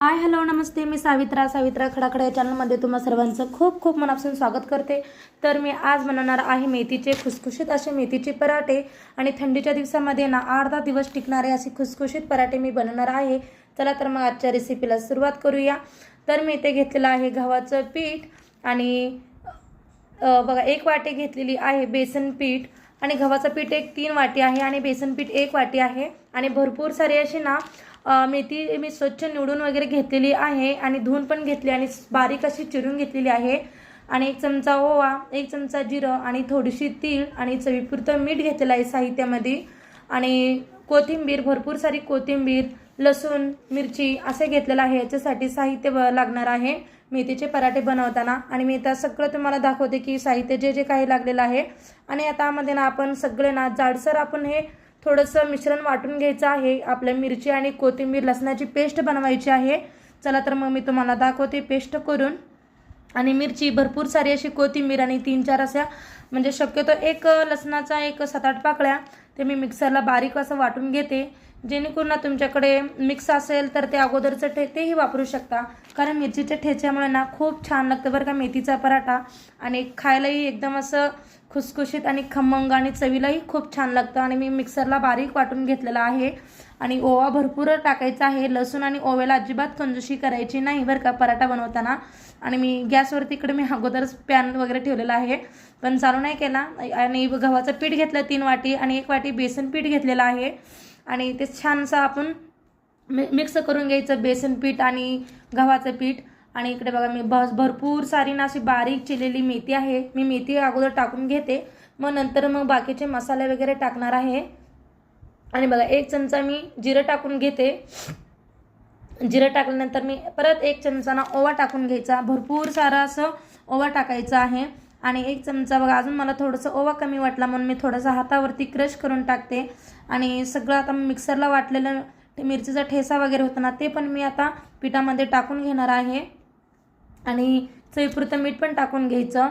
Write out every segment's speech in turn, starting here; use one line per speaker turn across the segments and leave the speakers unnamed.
Hi hello नमस्ते. मी सावित्रा सावित्रा खडाखडा या चॅनलमध्ये तुम्हा सर्वांचं खूप खूप मनापासून स्वागत करते. तर मी आज बनवणार आहे मेथीचे खुसखुशीत असे मेथीचे पराठे आणि थंडीच्या दिवसामध्ये ना अर्धा दिवस टिकणारे असे खुसखुशीत पराठे मी बनवणार आहे. चला तर मग आजच्या रेसिपीला सुरुवात करूया. तर मी इथे घेतलेलं आहे गव्हाचं पीठ आणि बघा एक वाटी घेतलेली आहे बेसन पीठ. आणि गव्हाचं पीठ एक तीन वाटी आहे आणि बेसन पीठ एक वाटी आहे. आणि भरपूर सारे असे ना मेथी मी स्वच्छ निवडून वगैरे घेतलेली आहे आणि धुवून पण घेतली आणि बारीक अशी चिरून घेतलेली आहे. आणि एक चमचा ओवा एक चमचा जिरं आणि थोडीशी तीळ आणि चवीपुरतं मीठ घेतलेलं आहे साहित्यामध्ये. आणि कोथिंबीर भरपूर सारी कोथिंबीर लसूण मिरची असे घेतलेलं आहे. याच्यासाठी साहित्य लागणार आहे. मेथीचे पराठे बनवताना. आणि मी आता सगळं तुम्हाला दाखवते की साहित्य जे जे काही लागलेलं आहे. आणि आतामध्ये ना आपण सगळे ना जाडसर आपण हे थोडंसं मिश्रण वाटून घ्यायचं आहे. आपल्या मिरची आणि कोथिंबीर लसणाची पेस्ट बनवायची आहे. चला तर मग मी तुम्हाला दाखवते पेस्ट करून. आणि मिरची भरपूर सारी अशी कोथिंबीर आणि तीन चार अशा म्हणजे शक्यतो एक लसणाचा एक सात आठ पाकळ्या ते मी मिक्सरला बारीक असं वाटून घेते. जेणेकरून ना तुमच्याकडे मिक्स असेल तर ते अगोदरचं ठे तेही वापरू शकता. कारण मिरचीच्या ठेच्यामुळे ना खूप छान लागतं बरं का मेथीचा पराठा. आणि खायलाही एकदम असं खुसखुशीत आणि खमंग आणि चवीलाही खूप छान लागतं. आणि मी मिक्सरला बारीक वाटून घेतलेला आहे. आणि ओवा भरपूर टाकायचा आहे. लसूण आणि ओव्याला अजिबात कंजूशी करायची नाही बरं का पराठा बनवताना. आणि मी गॅसवरती इकडे मी अगोदरच पॅन वगैरे ठेवलेला आहे. पण चालू नाही केला. आणि गव्हाचं पीठ घेतलं तीन वाटी आणि एक वाटी बेसन पीठ घेतलेलं आहे. आणि ते छानसं आपण मि मिक्स करून घ्यायचं बेसन पीठ आणि गव्हाचं पीठ. आणि इकडे बघा मी बस भरपूर सारी ना अशी बारीक चिरलेली मेथी आहे. मी मेथी अगोदर टाकून घेते. मग नंतर मग बाकीचे मसाले वगैरे टाकणार आहे. आणि बघा एक चमचा मी जिरं टाकून घेते. जिरं टाकल्यानंतर मी परत एक चमचा ना ओवा टाकून घ्यायचा. भरपूर सारा असं ओवा टाकायचा आहे. आणि एक चमचा बघा अजून मला थोडंसं ओवा कमी वाटला म्हणून मी थोडंसं हातावरती क्रश करून टाकते. आणि सगळं आता मिक्सरला वाटलेलं मिरचीचा ठेसा वगैरे होता ना ते पण मी आता पिठामध्ये टाकून घेणार आहे. आणि चवीपुरतं मीठ पण टाकून घ्यायचं.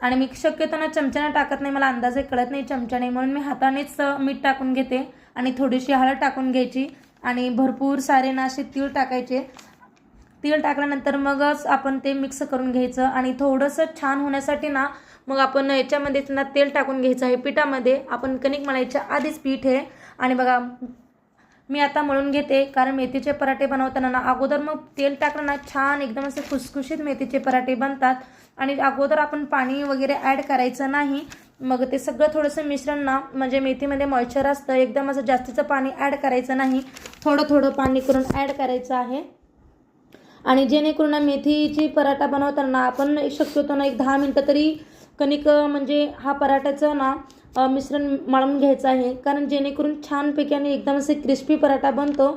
आणि मी शक्यतो ना चमच्याने टाकत नाही मला अंदाजे कळत नाही चमच्याने. म्हणून मी हातानेच मीठ टाकून घेते आणि थोडीशी हळद टाकून घ्यायची. आणि भरपूर सारे ना असे तीळ टाकायचे. तीळ टाकल्यानंतर मगच आपण ते मिक्स करून घ्यायचं. आणि थोडंसं छान होण्यासाठी ना मग आपण याच्यामध्ये ना तेल टाकून घ्यायचं आहे पिठामध्ये. आपण कणिक मळायच्या आधीच पीठ आहे. आणि बघा मी आता मळून घेते कारण मेथीचे पराठे बनवताना ना अगोदर मग तेल टाकलं ना छान एकदम असे खुसखुशीत मेथीचे पराठे बनतात. आणि अगोदर आपण पाणी वगैरे ॲड करायचं नाही. मग ते सगळं थोडंसं मिश्रण ना म्हणजे मेथीमध्ये मॉइश्चर असतं एकदम असं जास्तीचं पाणी ॲड करायचं नाही. थोडं थोडं पाणी करून ॲड करायचं आहे. आणि जेणेकरून ना मेथीची पराठा बनवताना आपण शक्यतो ना एक दहा मिनटं तरी कणिक म्हणजे हा पराठ्याचं ना मिश्रण मळून घ्यायचं आहे. कारण जेणेकरून छानपैकी आणि एकदम असे क्रिस्पी पराठा बनतो.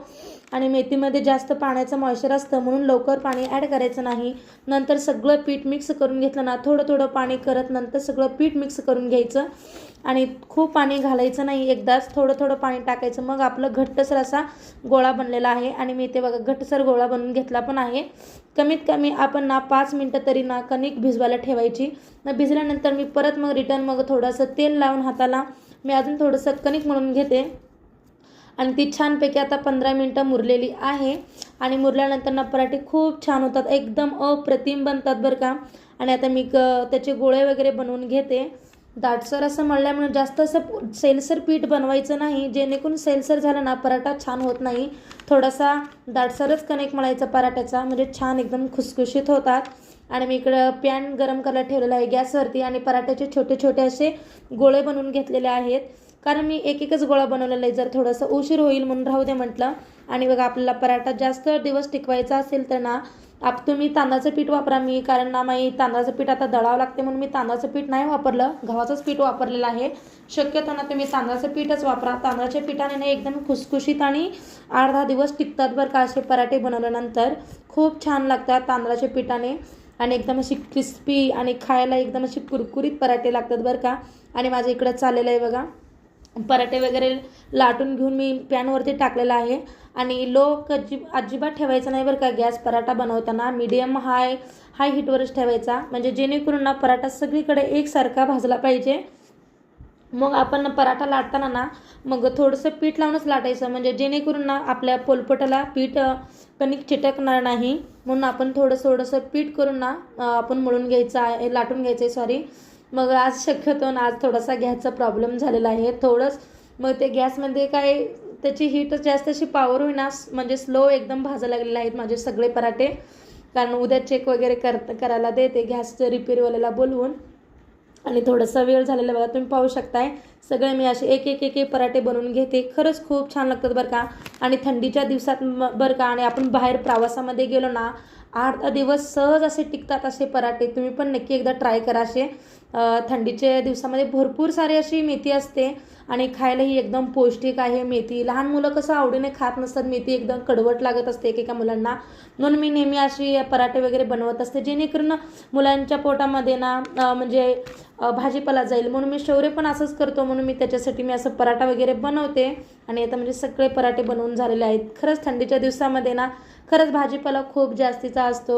आणि मेथीमध्ये जास्त पाण्याचं मॉइश्चर असतं म्हणून लवकर पाणी ॲड करायचं नाही. नंतर सगळं पीठ मिक्स करून घेतलं ना थोडं थोडं पाणी करत नंतर सगळं पीठ मिक्स करून घ्यायचं. आणि खूप पाणी घालायचं नाही एकदाच थोडं थोडं पाणी टाकायचं. मग आपलं घट्टसर असा गोळा बनलेला आहे. आणि मी ते बघा घट्टसर गोळा बनवून घेतला पण आहे. कमीत कमी आपण ना पाच मिनटं तरी ना कणिक भिजवायला ठेवायची. न भिजल्यानंतर मी परत मग रिटर्न मग थोडंसं तेल लावून हाताला मी अजून थोडंसं कणिक म्हणून घेते. आणि ती छानपैकी आता पंधरा मिनटं मुरलेली आहे. आणि मुरल्यानंतर ना पराठे खूप छान होतात एकदम अप्रतिम बनतात बरं का. आणि आता मी क त्याचे गोळे वगैरे बनवून घेते. दाटसर असं म्हणल्यामुळे जास्त असं सैलसर पीठ बनवायचं नाही जेणेकरून सैलसर झालं ना पराठा छान होत नाही. थोडासा दाटसरच कनेक्ट म्हणायचा पराठ्याचा म्हणजे छान एकदम खुसखुशीत होतात. आणि मी इकडं पॅन गरम करायला ठेवलेलं आहे गॅसवरती आणि पराठ्याचे छोटे छोटे असे गोळे बनवून घेतलेले आहेत. कारण मी एक एकच गोळा बनवलेला आहे. जर थोडंसं उशीर होईल म्हणून राहू दे म्हटलं. आणि बघा आपल्याला पराठा जास्त दिवस टिकवायचा असेल तर ना आप तुम्ही तांदळाचं पीठ वापरा. मी कारण ना माई तांदळाचं पीठ आता दळावं लागते म्हणून मी तांदळाचं पीठ नाही वापरलं. गव्हाचंच पीठ वापरलेलं आहे. शक्यतो ना तुम्ही तांदळाचं पीठच वापरा. तांदळाच्या पिठाने ना एकदम खुसखुशीत आणि आठ दहा दिवस टिकतात बरं का असे पराठे बनवल्यानंतर. खूप छान लागतात तांदळाच्या पिठाने. आणि एकदम अशी क्रिस्पी आणि खायला एकदम अशी कुरकुरीत पराठे लागतात बरं का. आणि माझं इकडं चाललेलं आहे बघा. पराठे वगैरे लाटून घेऊन मी पॅनवरती टाकलेला आहे. आणि लो अजि अजिबात ठेवायचा नाही बरं का गॅस पराठा बनवताना. मीडियम हाय हाय हीटवरच ठेवायचा. म्हणजे जेणेकरून ना पराठा सगळीकडे एकसारखा भाजला पाहिजे. मग आपण पराठा लाटताना ना मग थोडंसं पीठ लावूनच लाटायचं. म्हणजे जेणेकरून ना आपल्या पोलपटाला पीठ कणिक चिटकणार नाही. म्हणून आपण थोडंसं थोडंसं पीठ करून ना आपण मळून घ्यायचं आहे लाटून घ्यायचं आहे सॉरी मग आज शक्यतो ना आज थोडासा गॅसचा प्रॉब्लेम झालेला आहे. थोडंच मग ते गॅसमध्ये काय त्याची हीट जास्त अशी पॉवर होईना म्हणजे स्लो एकदम भाजायला लागलेले आहेत माझे सगळे पराठे. कारण उद्या चेक वगैरे कर करायला देते गॅसचं रिपेअरवाल्याला बोलवून. आणि थोडासा वेळ झालेला बघा तुम्ही पाहू शकताय. सगळे मी असे एक एक एक एक पराठे बनवून घेते. खरंच खूप छान लागतात बरं का. आणि थंडीच्या दिवसात बरं का. आणि आपण बाहेर प्रवासामध्ये गेलो ना आठ दिवस सहज असे टिकतात असे पराठे. तुम्ही पण नक्की एकदा ट्राय करा असे. थंडीच्या दिवसामध्ये भरपूर सारी अशी मेथी असते आणि खायलाही एकदम पौष्टिक आहे मेथी. लहान मुलं कसं आवडीने खात नसतात मेथी एकदम कडवट लागत असते एकेका मुलांना. म्हणून मी नेहमी अशी पराठे वगैरे बनवत असते जेणेकरून मुलांच्या पोटामध्ये ना म्हणजे भाजीपाला जाईल. म्हणून मी शौर्य पण असंच करतो. म्हणून मी त्याच्यासाठी मी असं पराठा वगैरे बनवते. आणि आता म्हणजे सगळे पराठे बनवून झालेले आहेत. खरंच थंडीच्या दिवसामध्ये ना खरंच भाजीपाला खूप जास्तीचा असतो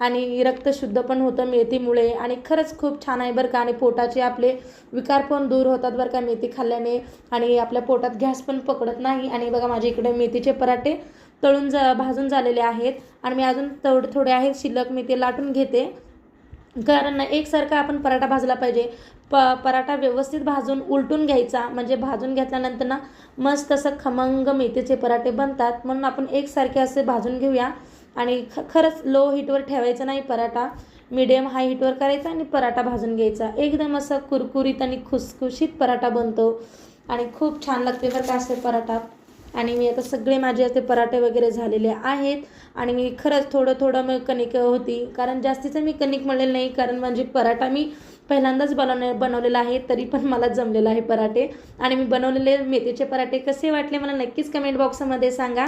आणि रक्त शुद्ध पण होतं मेथीमुळे. आणि खरंच खूप छान आहे बरं का. आणि पोटाचे आपले विकार पण दूर होतात बरं का मेथी खाल्ल्याने. आणि आपल्या पोटात गॅस पण पकडत नाही. आणि बघा माझ्या इकडे मेथीचे पराठे तळून जा भाजून झालेले आहेत. आणि मी अजून थोडे थोडे आहेत. शिल्लक मी ते लाटून घेते. कारण ना एकसारखा आपण पराठा भाजला पाहिजे. प पराठा व्यवस्थित भाजून उलटून घ्यायचा. म्हणजे भाजून घेतल्यानंतर ना मस्त असं खमंग मेथीचे पराठे बनतात. म्हणून आपण एकसारखे असे भाजून घेऊया. आणि ख खरंच लो हीटवर ठेवायचं नाही पराठा. मिडियम हाय हीटवर करायचा आणि पराठा भाजून घ्यायचा. एकदम असं कुरकुरीत आणि खुसखुशीत पराठा बनतो. आणि खूप छान लागते बरं का असे पराठा. आणि मी आता सगळे माझे असे पराठे वगैरे झालेले आहेत. आणि मी खरंच थोडं थोडं मग कणिक होती. कारण जास्तीचं मी कणिक म्हणलेलं नाही. कारण म्हणजे पराठा मी पहिल्यांदाच बनवणे बनवलेला आहे. तरी पण मला जमलेला आहे पराठे. आणि मी बनवलेले मेथीचे पराठे कसे वाटले मला नक्कीच कमेंट बॉक्समध्ये सांगा.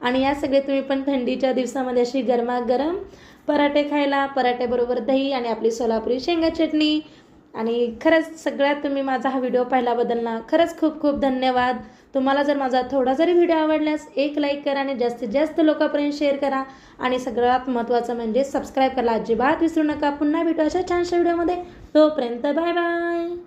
आणि या सगळे तुम्ही पण थंडीच्या दिवसामध्ये अशी गरमागरम पराठे खायला पराठ्याबरोबर दही आणि आपली सोलापुरी शेंगा चटणी. आणि खरंच सगळ्यात तुम्ही माझा हा व्हिडिओ पाहिल्याबद्दल ना खरंच खूप खूप धन्यवाद. तुम्हाला जर माझा थोडा जरी व्हिडिओ आवडल्यास एक लाईक करा आणि जास्तीत जास्त लोकांपर्यंत शेअर करा. आणि सगळ्यात महत्त्वाचं म्हणजे सबस्क्राईब करा अजिबात विसरू नका. पुन्हा भेटू अशा छानशा व्हिडिओमध्ये तोपर्यंत बाय बाय